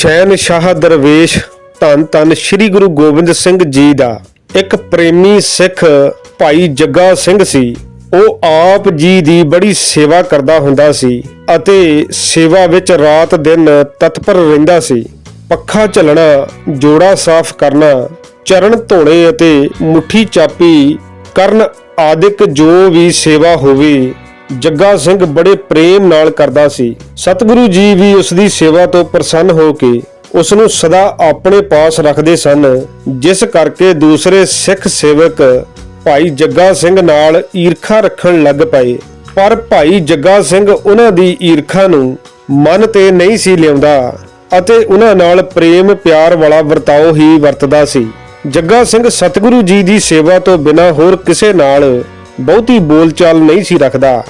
ਸ਼ਹਿਨशाह ਦਰਵੇਸ਼ ਧੰਨ ਧੰਨ ਸ੍ਰੀ ਗੁਰੂ ਗੋਬਿੰਦ ਸਿੰਘ ਜੀ ਦਾ ਇੱਕ ਪ੍ਰੇਮੀ ਸਿੱਖ ਭਾਈ ਜੱਗਾ ਸਿੰਘ ਸੀ। ਉਹ ਆਪ ਜੀ ਦੀ ਬੜੀ ਸੇਵਾ ਕਰਦਾ ਹੁੰਦਾ ਸੀ ਅਤੇ ਸੇਵਾ ਵਿੱਚ ਰਾਤ ਦਿਨ ਤਤਪਰ ਰਹਿੰਦਾ ਸੀ। ਪੱਖਾ ਝੱਲਣਾ, ਜੋੜਾ ਸਾਫ਼ ਕਰਨਾ, ਚਰਨ ਧੋਣੇ ਅਤੇ ਮੁੱਠੀ ਚਾਪੀ ਕਰਨ ਆਦਿਕ ਜੋ ਵੀ ਸੇਵਾ ਹੋਵੇ ਜੱਗਾ ਸਿੰਘ ਬੜੇ ਪ੍ਰੇਮ ਨਾਲ ਕਰਦਾ ਸੀ। ਸਤਿਗੁਰੂ ਜੀ ਵੀ ਉਸ ਦੀ ਸੇਵਾ ਤੋਂ ਪ੍ਰਸੰਨ ਹੋ ਕੇ ਉਸ ਨੂੰ ਸਦਾ ਆਪਣੇ ਪਾਸ ਰੱਖਦੇ ਸਨ, ਜਿਸ ਕਰਕੇ ਦੂਸਰੇ ਸਿੱਖ ਸੇਵਕ ਭਾਈ ਜੱਗਾ ਸਿੰਘ ਨਾਲ ਈਰਖਾ ਰੱਖਣ ਲੱਗ ਪਏ। ਪਰ ਭਾਈ ਜੱਗਾ ਸਿੰਘ ਉਹਨਾਂ ਦੀ ਈਰਖਾ ਨੂੰ ਮਨ ਤੇ ਨਹੀਂ ਸੀ ਲਿਆਉਂਦਾ ਅਤੇ ਉਹਨਾਂ ਨਾਲ ਪ੍ਰੇਮ ਪਿਆਰ ਵਾਲਾ ਵਰਤਾਓ ਹੀ ਵਰਤਦਾ ਸੀ। ਜੱਗਾ ਸਿੰਘ ਸਤਿਗੁਰੂ ਜੀ ਦੀ ਸੇਵਾ ਤੋਂ ਬਿਨਾਂ ਹੋਰ ਕਿਸੇ ਨਾਲ ਬਹੁਤੀ ਬੋਲਚਾਲ ਨਹੀਂ ਸੀ ਰੱਖਦਾ।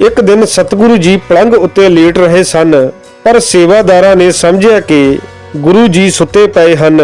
ਇੱਕ ਦਿਨ ਸਤਿਗੁਰੂ ਜੀ ਪਲੰਘ ਉੱਤੇ ਲੇਟ ਰਹੇ ਸਨ, ਪਰ ਸੇਵਾਦਾਰਾਂ ਨੇ ਸਮਝਿਆ ਕਿ ਗੁਰੂ ਜੀ ਸੁੱਤੇ ਪਏ ਹਨ।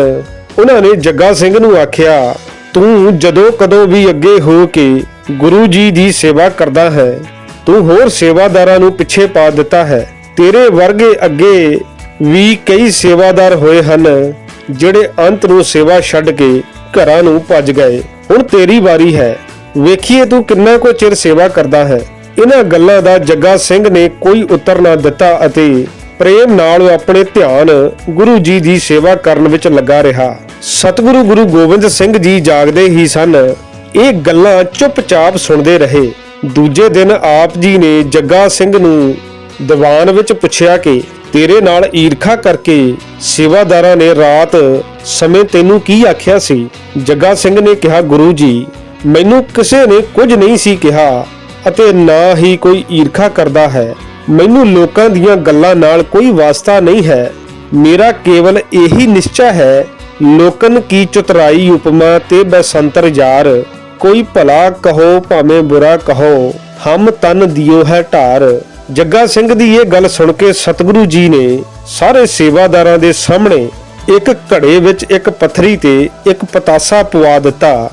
ਉਹਨਾਂ ਨੇ ਜੱਗਾ ਸਿੰਘ ਨੂੰ ਆਖਿਆ, ਤੂੰ ਜਦੋਂ ਕਦੋਂ ਵੀ ਅੱਗੇ ਹੋ ਕੇ ਗੁਰੂ ਜੀ ਦੀ ਸੇਵਾ ਕਰਦਾ ਹੈ, ਤੂੰ ਹੋਰ ਸੇਵਾਦਾਰਾਂ ਨੂੰ ਪਿੱਛੇ ਪਾ ਦਿੱਤਾ ਹੈ। ਤੇਰੇ ਵਰਗੇ ਅੱਗੇ ਵੀ ਕਈ ਸੇਵਾਦਾਰ ਹੋਏ ਹਨ, ਜਿਹੜੇ ਅੰਤ ਨੂੰ ਸੇਵਾ ਛੱਡ ਕੇ ਘਰਾਂ ਨੂੰ ਭੱਜ ਗਏ। ਹੁਣ ਤੇਰੀ ਵਾਰੀ ਹੈ। ਵੇਖੀਏ ਤੂੰ ਕਿੰਨਾ ਕੁ ਚਿਰ ਸੇਵਾ ਕਰਦਾ ਹੈ। ਇਹਨਾਂ ਗੱਲਾਂ ਦਾ ਜੱਗਾ ਸਿੰਘ ਨੇ ਕੋਈ ਉੱਤਰ ਨਾ ਦਿੱਤਾ ਅਤੇ ਪ੍ਰੇਮ ਨਾਲ ਆਪਣੇ ਧਿਆਨ ਗੁਰੂ ਜੀ ਦੀ ਸੇਵਾ ਕਰਨ ਵਿੱਚ ਲੱਗਾ ਰਿਹਾ। ਸਤਿਗੁਰੂ ਗੁਰੂ ਗੋਬਿੰਦ ਸਿੰਘ ਜੀ ਜਾਗਦੇ ਹੀ ਸਨ। ਇਹ ਗੱਲਾਂ ਚੁੱਪਚਾਪ ਸੁਣਦੇ ਰਹੇ। ਦੂਜੇ ਦਿਨ ਆਪ ਜੀ ਨੇ ਜੱਗਾ ਸਿੰਘ ਨੂੰ ਦੀਵਾਨ ਵਿੱਚ ਪੁੱਛਿਆ ਕਿ, ਤੇਰੇ ਨਾਲ ਈਰਖਾ ਕਰਕੇ ਸੇਵਾਦਾਰਾਂ ਨੇ ਰਾਤ ਸਮੇਂ ਤੈਨੂੰ ਕੀ ਆਖਿਆ ਸੀ? ਜੱਗਾ ਸਿੰਘ ਨੇ ਕਿਹਾ, ਗੁਰੂ ਜੀ, ਮੈਨੂੰ ਕਿਸੇ ਨੇ ਕੁਝ ਨਹੀਂ ਸੀ ਕਿਹਾ। ਅਤੇ ਨਾ ਹੀ ਕੋਈ ਈਰਖਾ ਕਰਦਾ ਹੈ। ਮੈਨੂੰ ਲੋਕਾਂ ਦੀਆਂ ਗੱਲਾਂ ਨਾਲ ਕੋਈ ਵਾਸਤਾ ਨਹੀਂ ਹੈ। ਮੇਰਾ ਕੇਵਲ ਇਹੀ ਨਿਸ਼ਚਾ ਹੈ, ਲੋਕਨ ਕੀ ਚਤੁਰਾਈ ਉਪਮਾ ਤੇ ਬਸੰਤਰ ਯਾਰ। ਕੋਈ ਭਲਾ ਕਹੋ ਭਾਵੇਂ ਬੁਰਾ ਕਹੋ, ਹਮ ਤਨ ਦਿਓ ਹੈ ਢਾਰ। ਜੱਗਾ ਸਿੰਘ ਦੀ ਇਹ ਗੱਲ ਸੁਣ ਕੇ ਸਤਿਗੁਰੂ ਜੀ ਨੇ ਸਾਰੇ ਸੇਵਾਦਾਰਾਂ ਦੇ ਸਾਹਮਣੇ ਇੱਕ ਘੜੇ ਵਿੱਚ ਇੱਕ ਪੱਥਰੀ ਤੇ ਇੱਕ ਪਤਾਸਾ ਪਵਾ ਦਿੱਤਾ।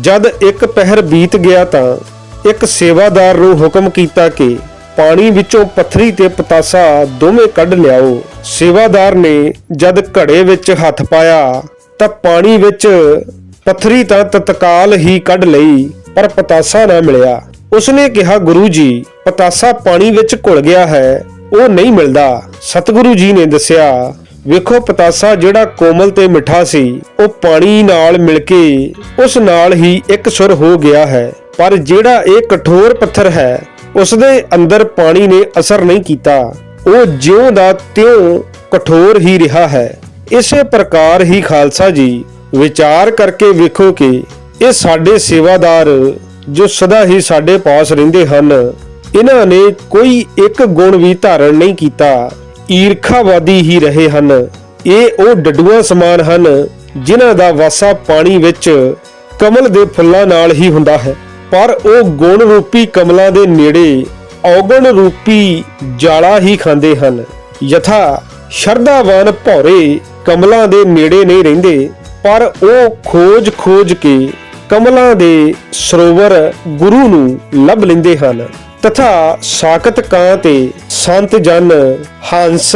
ਜਦ ਇੱਕ ਪਹਿਰ ਬੀਤ ਗਿਆ ਤਾਂ ਇੱਕ ਸੇਵਾਦਾਰ ਨੂੰ ਹੁਕਮ ਕੀਤਾ ਕਿ ਪਾਣੀ ਵਿੱਚੋਂ ਪੱਥਰੀ ਤੇ ਪਤਾਸਾ ਦੋਵੇਂ ਕੱਢ ਲਿਆਓ। ਸੇਵਾਦਾਰ ਨੇ ਜਦ ਘੜੇ ਵਿੱਚ ਹੱਥ ਪਾਇਆ ਤਾਂ ਪਾਣੀ ਵਿੱਚ ਪੱਥਰੀ ਤਾਂ ਤਤਕਾਲ ਹੀ ਕੱਢ ਲਈ, ਪਰ ਪਤਾਸਾ ਨਾ ਮਿਲਿਆ। ਉਸਨੇ ਕਿਹਾ, ਗੁਰੂ ਜੀ, ਪਤਾਸਾ ਪਾਣੀ ਵਿੱਚ ਘੁਲ ਗਿਆ ਹੈ, ਉਹ ਨਹੀਂ ਮਿਲਦਾ। ਸਤਿਗੁਰੂ ਜੀ ਨੇ ਦੱਸਿਆ, ਵੇਖੋ, ਪਤਾਸਾ ਜਿਹੜਾ ਕੋਮਲ ਤੇ ਮਿੱਠਾ ਸੀ, ਉਹ ਪਾਣੀ ਨਾਲ ਮਿਲ ਕੇ ਉਸ ਨਾਲ ਹੀ ਇੱਕ ਸੁਰ ਹੋ ਗਿਆ ਹੈ। ਪਰ ਜਿਹੜਾ ਇਹ ਕਠੋਰ ਪੱਥਰ ਹੈ ਉਸ ਦੇ ਅੰਦਰ ਪਾਣੀ ਨੇ ਅਸਰ ਨਹੀਂ ਕੀਤਾ। ਉਹ ਜਿਉਂ ਦਾ ਤਿਉਂ ਕਠੋਰ ਹੀ ਰਿਹਾ ਹੈ। ਇਸੇ ਪ੍ਰਕਾਰ ਹੀ ਖਾਲਸਾ ਜੀ ਵਿਚਾਰ ਕਰਕੇ ਵੇਖੋ ਕਿ ਇਹ ਸਾਡੇ ਸੇਵਾਦਾਰ ਜੋ ਸਦਾ ਹੀ ਸਾਡੇ ਪਾਸ ਰਹਿੰਦੇ ਹਨ, ਇਹਨਾਂ ਨੇ ਕੋਈ ਇੱਕ ਗੁਣ ਵੀ ਧਾਰਨ ਨਹੀਂ ਕੀਤਾ। ਈਰਖਾਵਾਦੀ ਹੀ ਰਹੇ ਹਨ। ਇਹ ਉਹ ਡੱਡੂਆਂ ਸਮਾਨ ਹਨ, ਜਿਨ੍ਹਾਂ ਦਾ ਵਾਸਾ ਪਾਣੀ ਵਿੱਚ ਕਮਲ ਦੇ ਫੁੱਲਾਂ ਨਾਲ ਹੀ ਹੁੰਦਾ ਹੈ। ਪਰ ਉਹ ਗੁਣ ਰੂਪੀ ਕਮਲਾਂ ਦੇ ਨੇੜੇ ਔਗਣ ਰੂਪੀ ਜਾਲਾ ਹੀ ਖਾਂਦੇ ਹਨ। ਯਥਾ ਸ਼ਰਧਾਵਾਨ ਭੌਰੇ ਕਮਲਾਂ ਦੇ ਨੇੜੇ ਨਹੀਂ ਰਹਿੰਦੇ, ਪਰ ਉਹ ਖੋਜ ਖੋਜ ਕੇ ਕਮਲਾਂ ਦੇ ਸਰੋਵਰ ਗੁਰੂ ਨੂੰ ਲੱਭ ਲੈਂਦੇ ਹਨ। ਤਥਾ ਸਾਖਤ ਕਾਂ ਤੇ ਸੰਤ ਜਨ ਹੰਸ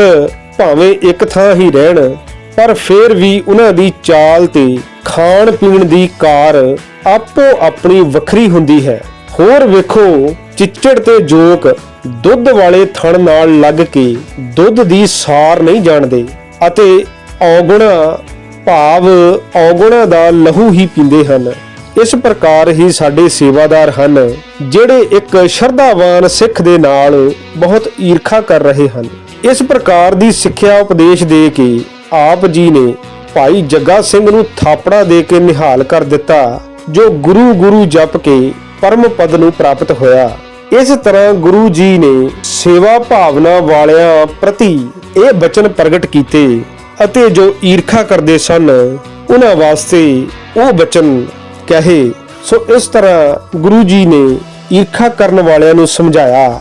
ਭਾਵੇਂ ਇੱਕ ਥਾਂ ਹੀ ਰਹਿਣ, ਪਰ ਫਿਰ ਵੀ ਉਹਨਾਂ ਦੀ ਚਾਲ ਤੇ ਖਾਣ ਪੀਣ ਦੀ ਕਾਰ ਆਪੋ ਆਪਣੀ ਵੱਖਰੀ ਹੁੰਦੀ ਹੈ। ਹੋਰ ਵੇਖੋ, ਚਿੱਚੜ ਤੇ ਜੋਕ ਦੁੱਧ ਵਾਲੇ ਥਣ ਨਾਲ ਲੱਗ ਕੇ ਦੁੱਧ ਦੀ ਸਾਰ ਨਹੀਂ ਜਾਣਦੇ ਅਤੇ ਔਗੁਣਾ ਭਾਵ ਔਗੁਣਾ ਦਾ ਲਹੂ ਹੀ ਪੀਂਦੇ ਹਨ। ਇਸ ਪ੍ਰਕਾਰ ਹੀ ਸਾਡੇ ਸੇਵਾਦਾਰ ਹਨ, ਜਿਹੜੇ ਇੱਕ ਸ਼ਰਧਾਵਾਨ ਸਿੱਖ ਦੇ ਨਾਲ ਬਹੁਤ ਈਰਖਾ ਕਰ ਰਹੇ ਹਨ। ਇਸ ਪ੍ਰਕਾਰ ਦੀ ਸਿੱਖਿਆ ਉਪਦੇਸ਼ ਦੇ ਕੇ ਆਪ ਜੀ ਨੇ ਭਾਈ ਜੱਗਾ ਸਿੰਘ ਨੂੰ ਥਾਪੜਾ ਦੇ ਕੇ ਨਿਹਾਲ ਕਰ ਦਿੱਤਾ। ਜੋ ਗੁਰੂ ਗੁਰੂ ਜਪ ਕੇ ਪਰਮ ਪਦ ਨੂੰ ਪ੍ਰਾਪਤ ਹੋਇਆ। ਇਸ ਤਰ੍ਹਾਂ ਗੁਰੂ ਜੀ ਨੇ ਸੇਵਾ ਭਾਵਨਾ ਵਾਲਿਆਂ ਪ੍ਰਤੀ ਇਹ ਬਚਨ ਪ੍ਰਗਟ ਕੀਤੇ ਅਤੇ ਜੋ ਈਰਖਾ ਕਰਦੇ ਸਨ, ਉਹਨਾਂ ਵਾਸਤੇ ਉਹ ਬਚਨ ਕਹੇ। ਸੋ ਇਸ ਤਰ੍ਹਾਂ ਗੁਰੂ ਜੀ ਨੇ ਈਰਖਾ ਕਰਨ ਵਾਲਿਆਂ ਨੂੰ ਸਮਝਾਇਆ।